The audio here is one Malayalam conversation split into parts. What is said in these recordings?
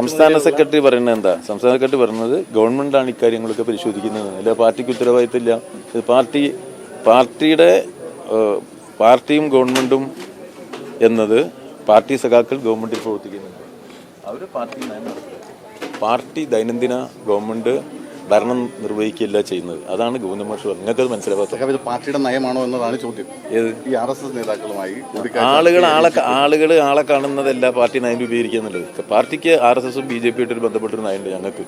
സംസ്ഥാന സെക്രട്ടറി പറയുന്നത് എന്താ? സംസ്ഥാന സെക്രട്ടറി പറയുന്നത് ഗവൺമെന്റാണ് ഇക്കാര്യങ്ങളൊക്കെ പരിശോധിക്കുന്നത്. അല്ല പാർട്ടിക്ക് ഉത്തരവാദിത്തമില്ല. ഇത് പാർട്ടി പാർട്ടിയുടെ പാർട്ടിയും ഗവൺമെന്റും എന്നത് പാർട്ടി സഖാക്കൾ ഗവൺമെന്റിൽ പ്രവർത്തിക്കുന്നുണ്ട്. അവർ പാർട്ടി നയം പാർട്ടി ദൈനംദിന ഗവൺമെന്റ് ഭരണം നിർവഹിക്കുകയല്ല ചെയ്യുന്നത്. അതാണ് ഗൗനമോഷം നിങ്ങൾക്കത് മനസ്സിലാവാത്തത്. പാർട്ടിയുടെ നയമാണോ എന്നതാണ് ചോദ്യം. ഏത്? ഈ ആർ എസ് എസ് നേതാക്കളുമായി ആളുകൾ ആളെ ആളുകൾ ആളെ കാണുന്നതല്ല പാർട്ടി നയം രൂപീകരിക്കുക എന്നുള്ളത് പാർട്ടിക്ക് ആർ എസ് എസും ബി ജെ പി ആയിട്ട് ബന്ധപ്പെട്ടൊരു നയമുണ്ട് ഞങ്ങൾക്ക്.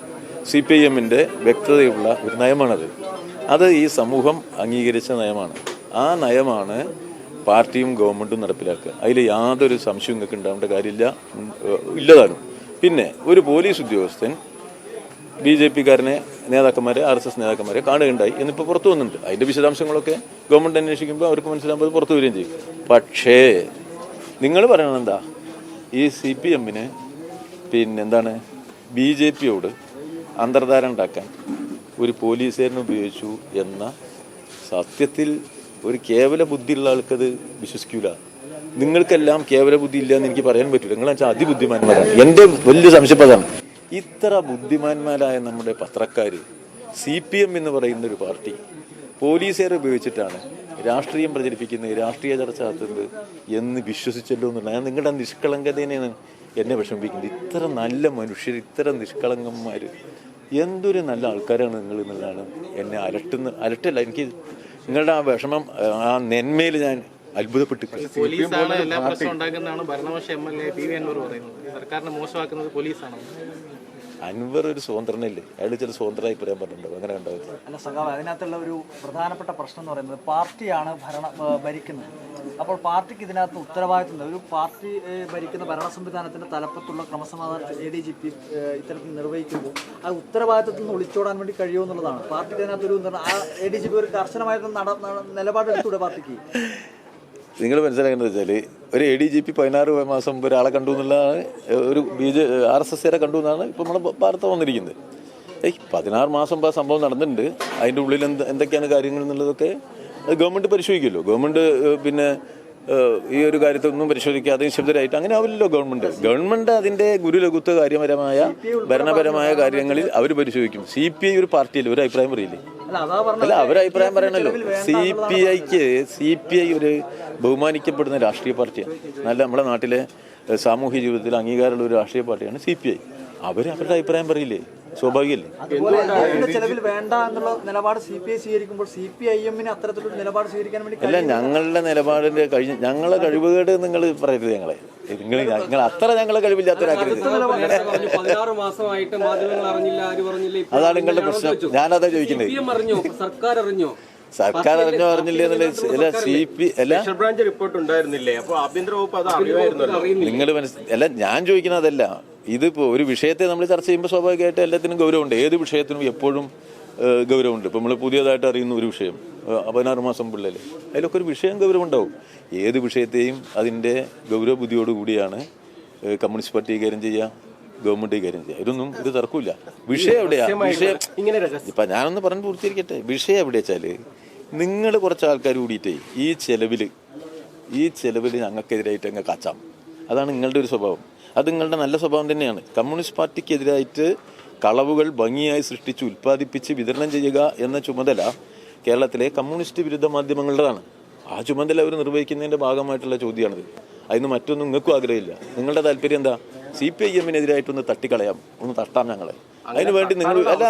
സി പി ഐ എമ്മിന്റെ വ്യക്തതയുള്ള ഒരു നയമാണത്. അത് ഈ സമൂഹം അംഗീകരിച്ച നയമാണ്. ആ നയമാണ് പാർട്ടിയും ഗവൺമെന്റും നടപ്പിലാക്കുക. അതിൽ യാതൊരു സംശയവും നിങ്ങൾക്ക് ഉണ്ടാവേണ്ട കാര്യമില്ല ഇല്ലതാണ്. ഇല്ലതാനും പിന്നെ ഒരു പോലീസ് ഉദ്യോഗസ്ഥൻ ബി ജെ പിക്കാരനെ നേതാക്കന്മാരെ ആർ എസ് എസ് നേതാക്കന്മാരെ കാണുകയുണ്ടായി. എന്നിപ്പോൾ പുറത്തു വന്നിട്ടുണ്ട്. അതിന്റെ വിശദാംശങ്ങളൊക്കെ ഗവൺമെന്റ് അന്വേഷിക്കുമ്പോൾ അവർക്ക് മനസ്സിലാകുമ്പോൾ അത് പുറത്തു വരികയും ചെയ്യും. പക്ഷേ നിങ്ങൾ പറയണത് എന്താ? ഈ സി പി എമ്മിന് പിന്നെന്താണ്? ബി ജെ പിയോട് അന്തർധാര ഉണ്ടാക്കാൻ ഒരു പോലീസുകാരനെ ഉപയോഗിച്ചു എന്ന സത്യത്തിൽ ഒരു കേവല ബുദ്ധിയുള്ള ആൾക്കത് വിശ്വസിക്കൂല. നിങ്ങൾക്കെല്ലാം കേവല ബുദ്ധി ഇല്ല എന്ന് എനിക്ക് പറയാൻ പറ്റില്ല നിങ്ങൾ വെച്ചാൽ അതിബുദ്ധിമാന്മാരാണ്. എന്റെ വലിയ സംശയപ്പതാണ് ഇത്ര ബുദ്ധിമാന്മാരായ നമ്മുടെ പത്രക്കാർ സി പി എം എന്ന് പറയുന്ന ഒരു പാർട്ടി പോലീസുകാരെ ഉപയോഗിച്ചിട്ടാണ് രാഷ്ട്രീയം പ്രചരിപ്പിക്കുന്നത് രാഷ്ട്രീയ ചർച്ച നടത്തുന്നത് എന്ന് വിശ്വസിച്ചല്ലോ എന്നുള്ള ഞാൻ നിങ്ങളുടെ നിഷ്കളങ്കതേനെയാണ് എന്നെ വിഷമിപ്പിക്കുന്നത്. ഇത്ര നല്ല മനുഷ്യർ ഇത്ര നിഷ്കളങ്കന്മാർ എന്തൊരു നല്ല ആൾക്കാരാണ് നിങ്ങൾ എന്നുള്ളതാണ് എന്നെ അലട്ടുന്ന അലട്ടല്ല എനിക്ക് നിങ്ങളുടെ ആ വിഷമം ആ നെന്മയിൽ ഞാൻ അത്ഭുതപ്പെട്ടു. സർക്കാരിനെ മോശമാക്കുന്നത് പോലീസാണ്. അൻവർ ഒരു സ്വതന്ത്രനല്ലേ? അയാൾ ചില സ്വതന്ത്രമായി പറയാൻ പറഞ്ഞിട്ടുണ്ടോ. അങ്ങനെ ഉണ്ടാവും അല്ല സഖാവ് അതിനകത്തുള്ള ഒരു പ്രധാനപ്പെട്ട പ്രശ്നം എന്ന് പറയുന്നത് പാർട്ടിയാണ് ഭരണ ഭരിക്കുന്നത്. അപ്പോൾ പാർട്ടിക്ക് ഇതിനകത്ത് ഉത്തരവാദിത്തം ഒരു പാർട്ടി ഭരിക്കുന്ന ഭരണ സംവിധാനത്തിന്റെ തലപ്പത്തുള്ള ക്രമസമാധാന എ ഡി ജി പി ഇത്തരത്തിൽ നിർവഹിക്കുമ്പോൾ ആ ഉത്തരവാദിത്തത്തിൽ നിന്ന് ഒളിച്ചോടാൻ വേണ്ടി കഴിയുമെന്നുള്ളതാണ്. പാർട്ടിക്ക് അതിനകത്ത് ഒരു നിർണ- ആ എ ഡി ജി പി ഒരു കർശനമായിട്ട് നിലപാടെടുത്തൂടെ പാർട്ടിക്ക്? നിങ്ങൾ മനസ്സിലാക്കേണ്ടത് വെച്ചാൽ ഒരു എ ഡി ജി പി പതിനാറ് മാസം ഒരാളെ കണ്ടു എന്നുള്ളതാണ് ഒരു ബി ജെ ആർ എസ് എസ്കാരെ കണ്ടു എന്നാണ് ഇപ്പോൾ നമ്മുടെ വാർത്ത വന്നിരിക്കുന്നത്. ഏയ് പതിനാറ് മാസം ഇപ്പോൾ സംഭവം നടന്നിട്ടുണ്ട്. അതിന്റെ ഉള്ളിൽ എന്ത് എന്തൊക്കെയാണ് കാര്യങ്ങൾ എന്നുള്ളതൊക്കെ അത് ഗവൺമെന്റ് പരിശോധിക്കുമല്ലോ. ഗവൺമെന്റ് പിന്നെ ഈ ഒരു കാര്യത്തൊന്നും പരിശോധിക്കാതെ നിശബ്ദരായിട്ട് അങ്ങനെ ആവില്ലല്ലോ ഗവൺമെന്റ് ഗവൺമെന്റ് അതിന്റെ ഗുരുലഘുത്വ കാര്യപരമായ ഭരണപരമായ കാര്യങ്ങളിൽ അവർ പരിശോധിക്കും. സി പി ഐ ഒരു പാർട്ടിയിൽ ഒരു അഭിപ്രായം പറയില്ലേ? അല്ല അതാ പറഞ്ഞത്. അല്ല അവരെ അഭിപ്രായം പറയണല്ലോ. സി പി ഐക്ക് സി പി ഐ ഒരു ബഹുമാനിക്കപ്പെടുന്ന രാഷ്ട്രീയ പാർട്ടിയാണ്. നല്ല നമ്മുടെ നാട്ടിലെ സാമൂഹ്യ ജീവിതത്തിൽ അംഗീകാരമുള്ള ഒരു രാഷ്ട്രീയ പാർട്ടിയാണ് സി പി ഐ. അവർ അവരുടെ അഭിപ്രായം പറയില്ലേ? സ്വാഭാവികമല്ലേ അതുപോലെ ഇതിന്റെ ചെലവിൽ വേണ്ട എന്നുള്ള നിലപാട് സി പി ഐ സ്വീകരിക്കുമ്പോൾ സി പി ഐ എമ്മിന് അത്തരത്തിലൊരു നിലപാട് സ്വീകരിക്കാൻ വേണ്ടി അല്ല ഞങ്ങളുടെ നിലപാടിന്റെ കഴിഞ്ഞ ഞങ്ങളെ കഴിവുകേട് നിങ്ങൾ പറയരുത് ഞങ്ങളെ. നിങ്ങൾ ഞങ്ങൾ അത്ര ഞങ്ങളെ കഴിവില്ലാത്തവരാക്കരുത്. അതാണ് നിങ്ങളുടെ പ്രശ്നം. ഞാനതാ ചോദിക്കുന്നത്. സർക്കാർ അറിഞ്ഞോ? സർക്കാർ അറിഞ്ഞോ അറിഞ്ഞില്ലേ എന്നുള്ള സി പി അല്ല. ബ്രാഞ്ച് റിപ്പോർട്ട് ഉണ്ടായിരുന്നില്ലേ? അപ്പോൾ ആഭ്യന്തര വകുപ്പ് അത് അറിയുമായിരുന്നു നിങ്ങൾ മനസ്സിൽ അല്ല ഞാൻ ചോദിക്കുന്നത് അതല്ല. ഇതിപ്പോൾ ഒരു വിഷയത്തെ നമ്മൾ ചർച്ച ചെയ്യുമ്പോൾ സ്വാഭാവികമായിട്ട് എല്ലാത്തിനും ഗൗരവമുണ്ട്. ഏത് വിഷയത്തിനും എപ്പോഴും ഗൗരവമുണ്ട്. ഇപ്പൊ നമ്മൾ പുതിയതായിട്ട് അറിയുന്ന ഒരു വിഷയം പതിനാറ് മാസം പിള്ളേർ അതിലൊക്കെ ഒരു വിഷയം ഗൗരവമുണ്ടാവും. ഏത് വിഷയത്തെയും അതിന്റെ ഗൗരവ ബുദ്ധിയോടുകൂടിയാണ് കമ്മ്യൂണിസ്റ്റ് പാർട്ടി കൈകാര്യം ചെയ്യുക ഗവൺമെന്റ് കാര്യം ചെയ്യുക ഇതൊന്നും ഇത് തർക്കമില്ല വിഷയം എവിടെയാ? വിഷയം ഇപ്പൊ ഞാനൊന്ന് പറഞ്ഞു പൂർത്തീകരിക്കട്ടെ. വിഷയം എവിടെയാ വെച്ചാൽ നിങ്ങൾ കുറച്ച് ആൾക്കാർ കൂടിയിട്ടേ ഈ ചെലവിൽ ഈ ചെലവിൽ ഞങ്ങൾക്കെതിരായിട്ട് അങ്ങ് കച്ചാം. അതാണ് നിങ്ങളുടെ ഒരു സ്വഭാവം. അത് നിങ്ങളുടെ നല്ല സ്വഭാവം തന്നെയാണ്. കമ്മ്യൂണിസ്റ്റ് പാർട്ടിക്കെതിരായിട്ട് കളവുകൾ ഭംഗിയായി സൃഷ്ടിച്ച് ഉൽപ്പാദിപ്പിച്ച് വിതരണം ചെയ്യുക എന്ന ചുമതല കേരളത്തിലെ കമ്മ്യൂണിസ്റ്റ് വിരുദ്ധ മാധ്യമങ്ങളുടേതാണ്. ആ ചുമതല അവർ നിർവഹിക്കുന്നതിന്റെ ഭാഗമായിട്ടുള്ള ചോദ്യമാണിത്. അതിന് മറ്റൊന്നും നിങ്ങൾക്കും ആഗ്രഹമില്ല. നിങ്ങളുടെ താല്പര്യം എന്താ? സി പി ഐ എമ്മിനെതിരായിട്ടൊന്ന് തട്ടിക്കളയാം. ഒന്ന് തട്ടാം ഞങ്ങളെ. അതിന് വേണ്ടി നിങ്ങൾ അല്ല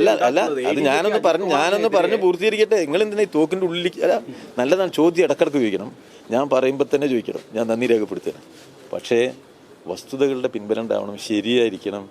അല്ല അല്ല അത് ഞാനൊന്ന് പറഞ്ഞു ഞാനൊന്ന് പറഞ്ഞ് പൂർത്തീകരിക്കട്ടെ. നിങ്ങൾ എന്തിനാ ഈ തോക്കിന്റെ ഉള്ളിലേക്ക് അല്ല നല്ലതാണ് ചോദ്യം ഇടക്കിടക്ക് ചോദിക്കണം. ഞാൻ പറയുമ്പോൾ തന്നെ ചോദിക്കണം. ഞാൻ നന്ദി രേഖപ്പെടുത്തണം പക്ഷേ വസ്തുതകളുടെ പിൻബലം ഉണ്ടാവണം ശരിയായിരിക്കണം.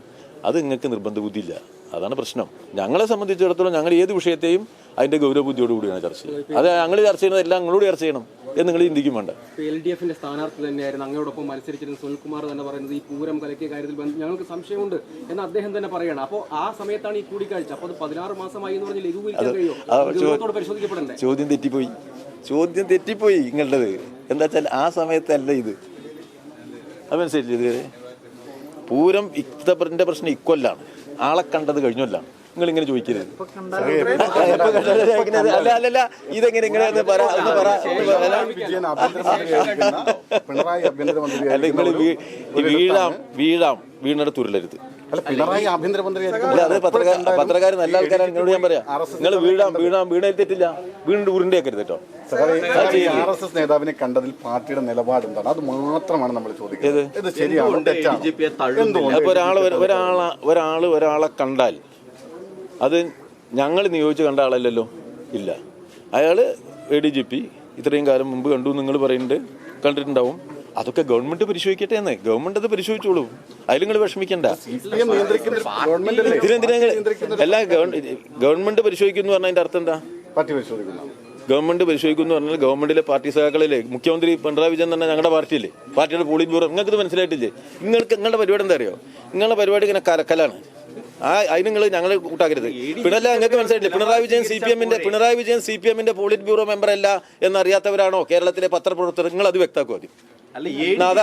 അത് നിങ്ങൾക്ക് നിർബന്ധ ബുദ്ധിയില്ല അതാണ് പ്രശ്നം. ഞങ്ങളെ സംബന്ധിച്ചിടത്തോളം ഞങ്ങൾ ഏത് വിഷയത്തെയും അതിന്റെ ഗൗരവബുദ്ധിയോട് കൂടിയാണ് ചർച്ച ചെയ്യുന്നത്. അത് ഞങ്ങൾ ചർച്ച ചെയ്യുന്നത് എല്ലാം നിങ്ങളോട് ചർച്ച ചെയ്യണം എന്ന് നിങ്ങൾ ചിന്തിക്കും വേണ്ട. എൽ ഡി എഫിന്റെ സ്ഥാനാർത്ഥി തന്നെയായിരുന്നു അങ്ങയോടൊപ്പം മത്സരിച്ചിരുന്ന സുനിൽകുമാർ തന്നെ പറയുന്നത് ഈ പൂരം കലക്കിയ കാര്യത്തിൽ ഞങ്ങൾക്ക് സംശയമുണ്ട് എന്ന് അദ്ദേഹം തന്നെ പറയണം അപ്പോൾ ആ സമയത്താണ് ഈ കൂടിക്കാഴ്ച. അപ്പോൾ അത് പതിനാറ് മാസമായി എന്ന് പറഞ്ഞാൽ ലഘൂകരിക്കാൻ കഴിയോ? ആ, അത് ഗൗരവത്തോടെ പരിശോധിക്കപ്പെടണ്ടേ? ചോദ്യം തെറ്റിപ്പോയി. ചോദ്യം തെറ്റിപ്പോയി നിങ്ങളുടേത്. എന്താ വെച്ചാൽ ആ സമയത്തല്ല ഇത്. അത് മനസ്സിലായില്ലേ ഇതുവരെ പൂരം ഇത്തപ്പറിന്റെ പ്രശ്നം ഇക്കൊല്ലാണ് ആളെ കണ്ടത് കഴിഞ്ഞൊല്ലാണ്. നിങ്ങൾ ഇങ്ങനെ ചോദിക്കരുത് അല്ല അല്ല അല്ല ഇതെങ്ങനെ ഇങ്ങനെ ഒന്ന് പറ പറ അല്ല നിങ്ങൾ വീഴാം വീഴാം വീണിടത്ത് ഉരുളരുത് അല്ല പിണറായി ആഭ്യന്തരമന്ത്രിയായിരിക്കും അല്ല അത് പത്രക്കാർ നല്ല ആൾക്കാരാണ് നിങ്ങളോട് ഞാൻ പറയാം. നിങ്ങൾ വീഴാം വീഴാം വീണയിൽ തെറ്റില്ല വീണ്ടും ഉരുണ്ടേക്കരുത് കേട്ടോ. ആർ എസ് എസ് നേതാവിനെ കണ്ടതിൽ പാർട്ടിയുടെ നിലപാട് എന്താണ് അത് മാത്രമാണ് നമ്മൾ ചോദിക്കുന്നത്. ഒരാൾ ഒരാൾ ഒരാളെ കണ്ടാൽ അത് ഞങ്ങൾ നിയോഗിച്ച് കണ്ട ആളല്ലല്ലോ? ഇല്ല. അയാൾ എ ഡി ജി പി ഇത്രയും കാലം മുമ്പ് കണ്ടു നിങ്ങൾ പറയുന്നുണ്ട് കണ്ടിട്ടുണ്ടാവും. അതൊക്കെ ഗവൺമെന്റ് പരിശോധിക്കട്ടെ എന്ന്. ഗവൺമെന്റ് അത് പരിശോധിച്ചോളൂ. അതിൽ നിങ്ങൾ വിഷമിക്കണ്ട. എല്ലാ ഗവൺമെന്റ് പരിശോധിക്കുന്നു പറഞ്ഞാൽ അതിന്റെ അർത്ഥം എന്താ? പാർട്ടി പരിശോധിക്കുന്നു. ഗവൺമെന്റ് പരിശോധിക്കുന്നു പറഞ്ഞാൽ ഗവൺമെന്റിലെ പാർട്ടി സഹാക്കളിലെ മുഖ്യമന്ത്രി പിണറായി വിജയൻ തന്നെ ഞങ്ങളുടെ പാർട്ടിയില്ലേ? പാർട്ടിയുടെ പോളിറ്റ് ബ്യൂറോ. നിങ്ങൾക്ക് ഇത് മനസ്സിലായിട്ടില്ലേ? നിങ്ങൾക്ക് നിങ്ങളുടെ പരിപാടി എന്താ അറിയോ? നിങ്ങളുടെ പരിപാടി ഇങ്ങനെ കലക്കലാണ്. ആ അതിന് നിങ്ങൾ ഞങ്ങളെ കൂട്ടാക്കരുത്. പിണല്ല നിങ്ങൾക്ക് മനസ്സിലായിട്ടില്ല? പിണറായി വിജയൻ സി പി എമ്മിന്റെ പിണറായി വിജയൻ സി പി എമ്മിന്റെ പോളിറ്റ് ബ്യൂറോ മെമ്പർ അല്ല എന്നറിയാത്തവരാണോ? കേരളത്തിലെ പത്രപ്രവർത്തകർ നിങ്ങൾ അത് വ്യക്തമാക്കുക അത്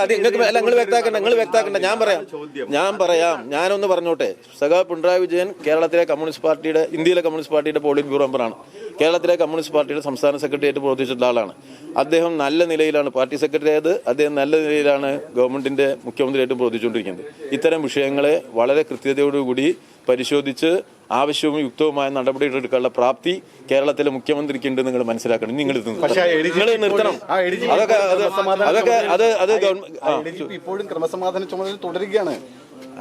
അത് നിങ്ങൾക്ക് അല്ല നിങ്ങൾ വ്യക്താക്കണ്ട നിങ്ങൾ വ്യക്താക്കണ്ട ഞാൻ പറയാം. ഞാൻ പറയാം. ഞാനൊന്ന് പറഞ്ഞോട്ടെ. സഖാ പിണറായി വിജയൻ കേരളത്തിലെ കമ്മ്യൂണിസ്റ്റ് പാർട്ടിയുടെ ഇന്ത്യയിലെ കമ്മ്യൂണിസ്റ്റ് പാർട്ടിയുടെ പോളിറ്റ് ബ്യൂറോ മെമ്പറാണ്. കേരളത്തിലെ കമ്മ്യൂണിസ്റ്റ് പാർട്ടിയുടെ സംസ്ഥാന സെക്രട്ടറിയായിട്ട് പ്രവർത്തിച്ചിട്ടുള്ള ആളാണ്. അദ്ദേഹം നല്ല നിലയിലാണ് പാർട്ടി സെക്രട്ടറി ആയത്. അദ്ദേഹം നല്ല നിലയിലാണ് ഗവൺമെന്റിന്റെ മുഖ്യമന്ത്രിയായിട്ടും പ്രവർത്തിച്ചുകൊണ്ടിരിക്കുന്നത്. ഇത്തരം വിഷയങ്ങളെ വളരെ കൃത്യതയോടുകൂടി പരിശോധിച്ച് ആവശ്യവും യുക്തവുമായ നടപടികളെടുക്കാനുള്ള പ്രാപ്തി കേരളത്തിലെ മുഖ്യമന്ത്രിക്ക് ഉണ്ട് നിങ്ങൾ മനസ്സിലാക്കണം. നിങ്ങൾ നിങ്ങൾ നിർത്തണം. അതൊക്കെ അതൊക്കെ അത് അത് ഇപ്പോഴും ക്രമസമാധാന ചുമതല തുടരുകയാണ്.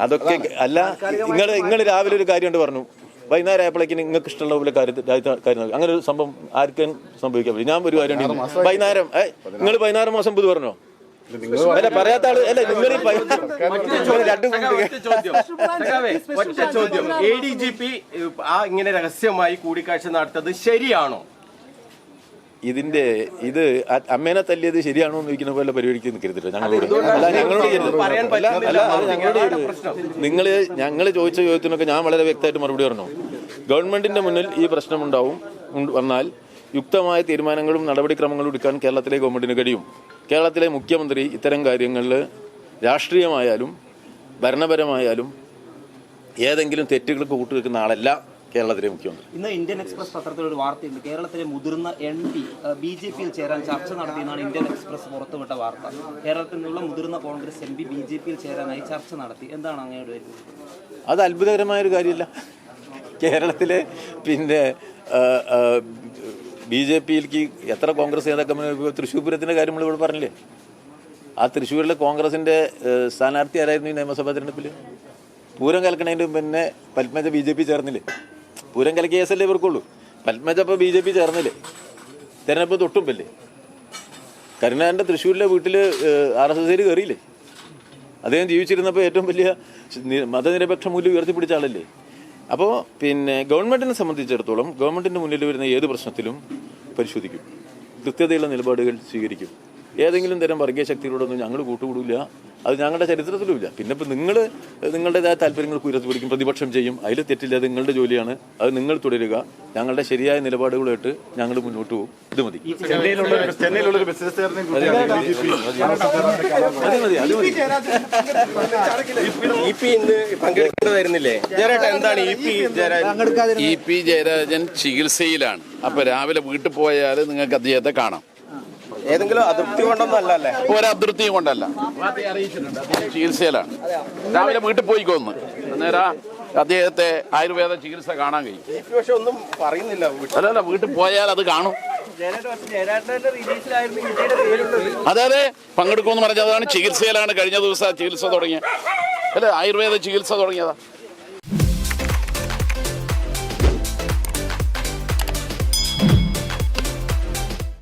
അതൊക്കെ അല്ല നിങ്ങൾ നിങ്ങൾ രാവിലെ ഒരു കാര്യം പറഞ്ഞു. വൈകുന്നേരം ആയപ്പോഴേക്കും നിങ്ങൾക്ക് ഇഷ്ടമുള്ള പോലെ കാര്യത്തിൽ കാര്യം. അങ്ങനെ ഒരു സംഭവം ആർക്കും സംഭവിക്കാൻ പറ്റും ഞാൻ ഒരു കാര്യം. വൈകുന്നേരം നിങ്ങൾ പതിനാറ് മാസം പുതു പറഞ്ഞോ? അല്ല പറയാത്ത ആൾ അല്ല നിങ്ങൾ ഒറ്റ ചോദ്യം. എ ഡി ജി പി ആ ഇങ്ങനെ രഹസ്യമായി കൂടിക്കാഴ്ച നടത്തത് ശരിയാണോ? ഇതിന്റെ ഇത് അമ്മേനെ തല്ലിയത് ശരിയാണോ എന്ന് ചോദിക്കുന്ന പോലെ പരിപാടിക്ക് നിൽക്കരുത് ഞങ്ങളോട് അല്ല ഞങ്ങളോട് ഞങ്ങളോട്. നിങ്ങൾ ഞങ്ങൾ ചോദിച്ച ചോദ്യത്തിനൊക്കെ ഞാൻ വളരെ വ്യക്തമായിട്ട് മറുപടി പറഞ്ഞു. ഗവൺമെന്റിന്റെ മുന്നിൽ ഈ പ്രശ്നം ഉണ്ടാവും ഉണ്ട് വന്നാൽ യുക്തമായ തീരുമാനങ്ങളും നടപടിക്രമങ്ങളും എടുക്കാൻ കേരളത്തിലെ ഗവൺമെന്റിന് കഴിയും. കേരളത്തിലെ മുഖ്യമന്ത്രി ഇത്തരം കാര്യങ്ങളിൽ രാഷ്ട്രീയമായാലും ഭരണപരമായാലും ഏതെങ്കിലും തെറ്റുകൾക്ക് കൂട്ടുവെക്കുന്ന ആളല്ല. കേരളത്തിലെ മുഖ്യമന്ത്രി. ഇന്ന് ഇന്ത്യൻ എക്സ്പ്രസ് പത്രത്തിൽ ഒരു വാർത്തയുണ്ട്. കേരളത്തിലെ മുതിർന്ന എം പി ബി ജെ പിയിൽ ചേരാൻ ചർച്ച നടത്തിയെന്നാണ് ഇന്ത്യൻ എക്സ്പ്രസ് പുറത്തുവിട്ട വാർത്ത. കേരളത്തിൽ നിന്നുള്ള മുതിർന്ന Congress M P B J പിയിൽ ചേരാനായി ചർച്ച നടത്തി. എന്താണ് അങ്ങയുടെ അത് അത്ഭുതകരമായൊരു കാര്യമില്ല. കേരളത്തിലെ പിന്നെ ബി ജെ പിയിലേക്ക് എത്ര കോൺഗ്രസ് നേതാക്കന്മാർ തൃശ്ശൂർ പൂരത്തിന്റെ കാര്യം നമ്മൾ ഇവിടെ പറഞ്ഞില്ലേ? ആ തൃശ്ശൂരിലെ കോൺഗ്രസിന്റെ സ്ഥാനാർത്ഥി ആരായിരുന്നു ഈ നിയമസഭാ തിരഞ്ഞെടുപ്പിൽ പൂരം കലക്കണതിന്റെ പിന്നെ പത്മജ ബി ജെ പി ചേർന്നില്ലേ? പൂരം കലക്കിയ കേസല്ലേ ഇവർക്കുള്ളൂ. പത്മജ ഇപ്പോൾ ബി ജെ പി ചേർന്നില്ലേ? തെരഞ്ഞെടുപ്പ് തൊട്ടുമ്പല്ലേ? കരുണാകരന്റെ തൃശ്ശൂരിലെ വീട്ടിൽ ആർ എസ് എസ് കയറിയില്ലേ അദ്ദേഹം ജീവിച്ചിരുന്നപ്പോൾ ഏറ്റവും വലിയ മതനിരപേക്ഷ മൂല്യം ഉയർത്തിപ്പിടിച്ച ആളല്ലേ? അപ്പോൾ പിന്നെ ഗവൺമെന്റിനെ സംബന്ധിച്ചിടത്തോളം ഗവൺമെന്റിന്റെ മുന്നിൽ വരുന്ന ഏത് പ്രശ്നത്തിലും പരിശോധിക്കും. കൃത്യതയുള്ള നിലപാടുകൾ സ്വീകരിക്കും. ഏതെങ്കിലും തരം വർഗീയ ശക്തികളോടൊന്നും ഞങ്ങൾ കൂട്ടുകൂടില്ല അത് ഞങ്ങളുടെ ചരിത്രത്തിലുമില്ല. പിന്നെ ഇപ്പം നിങ്ങൾ നിങ്ങളുടേതായ താല്പര്യങ്ങൾക്ക് ഉയർത്തിപ്പിടിക്കും പ്രതിപക്ഷം ചെയ്യും. അതിൽ തെറ്റില്ല അത് നിങ്ങളുടെ ജോലിയാണ്. അത് നിങ്ങൾ തുടരുക. ഞങ്ങളുടെ ശരിയായ നിലപാടുകളായിട്ട് ഞങ്ങൾ മുന്നോട്ട് പോകും. ഇത് മതി. ഇ പി ജയരാജൻ ചികിത്സയിലാണ്. അപ്പൊ രാവിലെ വീട്ടിൽ പോയാൽ നിങ്ങൾക്ക് അദ്ദേഹത്തെ കാണാം. ഏതെങ്കിലും അതൃപ്തി കൊണ്ടൊന്നല്ല അല്ലേ ഒരു അതൃപ്തിയും കൊണ്ടല്ല. ചികിത്സയിലാണ്. രാവിലെ വീട്ടിൽ പോയി കൊന്ന് അന്നേരം അദ്ദേഹത്തെ ആയുർവേദ ചികിത്സ കാണാൻ കഴിയും. പക്ഷെ ഒന്നും പറയുന്നില്ല അല്ലല്ല വീട്ടിൽ പോയാൽ അത് കാണും. അതെ അതെ. പങ്കെടുക്കുമെന്ന് പറഞ്ഞതാണ് ചികിത്സയിലാണ് കഴിഞ്ഞ ദിവസം ചികിത്സ തുടങ്ങിയത്. അല്ലെ ആയുർവേദ ചികിത്സ തുടങ്ങിയതാ.